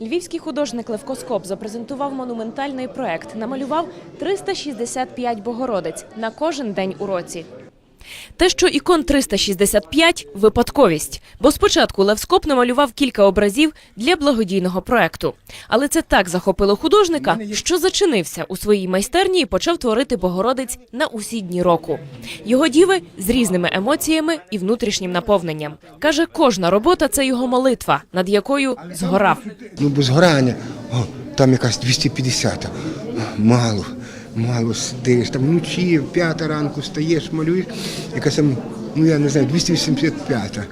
Львівський художник Левко Скоп запрезентував монументальний проект. Намалював 365 Богородиць на кожен день у році. Те, що ікон 365 – випадковість. Бо спочатку Лев Скоп намалював кілька образів для благодійного проекту. Але це так захопило художника, що зачинився у своїй майстерні і почав творити Богородиць на усі дні року. Його діви з різними емоціями і внутрішнім наповненням. Каже, кожна робота це його молитва, над якою згорав. Ну, бо згорання, о, там якась 250, мало, мало сидиш, там вночі, в п'ята ранку стаєш, малюєш, якась там, ну я не знаю, 285-та,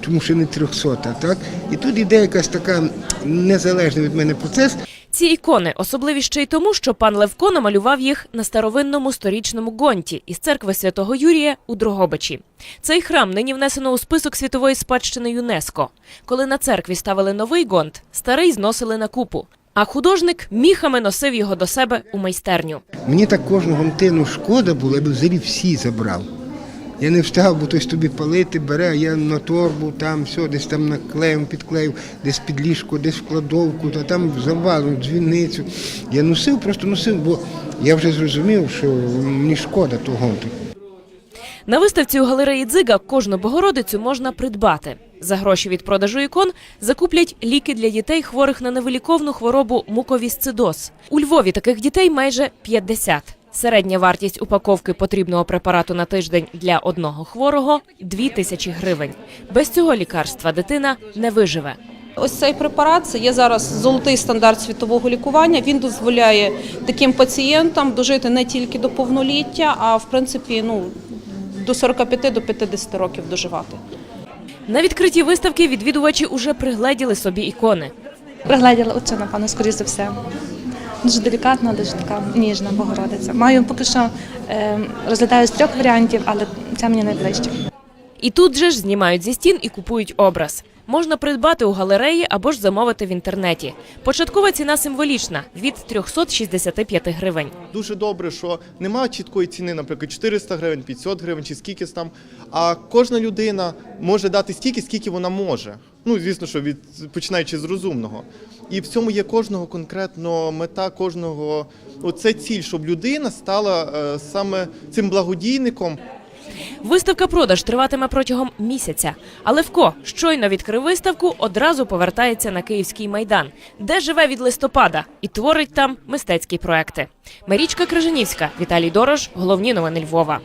тому що не 300, так? І тут іде якась така незалежний від мене процес, Ці ікони особливі ще й тому, що пан Левко намалював їх на старовинному сторічному гонті із церкви святого Юрія у Дрогобичі. Цей храм нині внесено у список світової спадщини ЮНЕСКО. Коли на церкві ставили новий гонт, старий зносили на купу. А художник міхами носив його до себе у майстерню. Мені так кожного гонтину шкода було, я б взагалі всі забрав. Я не встав, бо хтось тобі палити бере, а я на торбу, там все, десь там наклеїв, підклеїв, десь під ліжко, десь в кладовку, та там завалу, дзвіницю. Я носив, просто носив, бо я вже зрозумів, що мені шкода того. На виставці у галереї Дзига кожну Богородицю можна придбати. За гроші від продажу ікон закуплять ліки для дітей, хворих на невиліковну хворобу муковісцидоз. У Львові таких дітей майже 50. Середня вартість упаковки потрібного препарату на тиждень для одного хворого – 2 тисячі гривень. Без цього лікарства дитина не виживе. Ось цей препарат це є зараз золотий стандарт світового лікування. Він дозволяє таким пацієнтам дожити не тільки до повноліття, а в принципі ну до 45 до 50 років доживати. На відкритті виставки відвідувачі уже пригледіли собі ікони. Пригледіла оцю, напевно, скоріш за все. Дуже делікатна, дуже така ніжна Богородиця. Маю поки що е, розглядаю з трьох варіантів, але це мені найближча. І тут же ж знімають зі стін і купують образ. Можна придбати у галереї або ж замовити в інтернеті. Початкова ціна символічна від 365 гривень. Дуже добре, що немає чіткої ціни, наприклад, 400 гривень, 500 гривень чи скільки там. А кожна людина може дати стільки, скільки вона може. Ну, звісно, що від починаючи з розумного. І в цьому є кожного конкретно мета, кожного оце ціль, щоб людина стала е, саме цим благодійником. Виставка продаж триватиме протягом місяця. А Левко щойно відкрив виставку, одразу повертається на Київський майдан, де живе від листопада і творить там мистецькі проекти. Марічка Крижанівська, Віталій Дорож, головні новини Львова.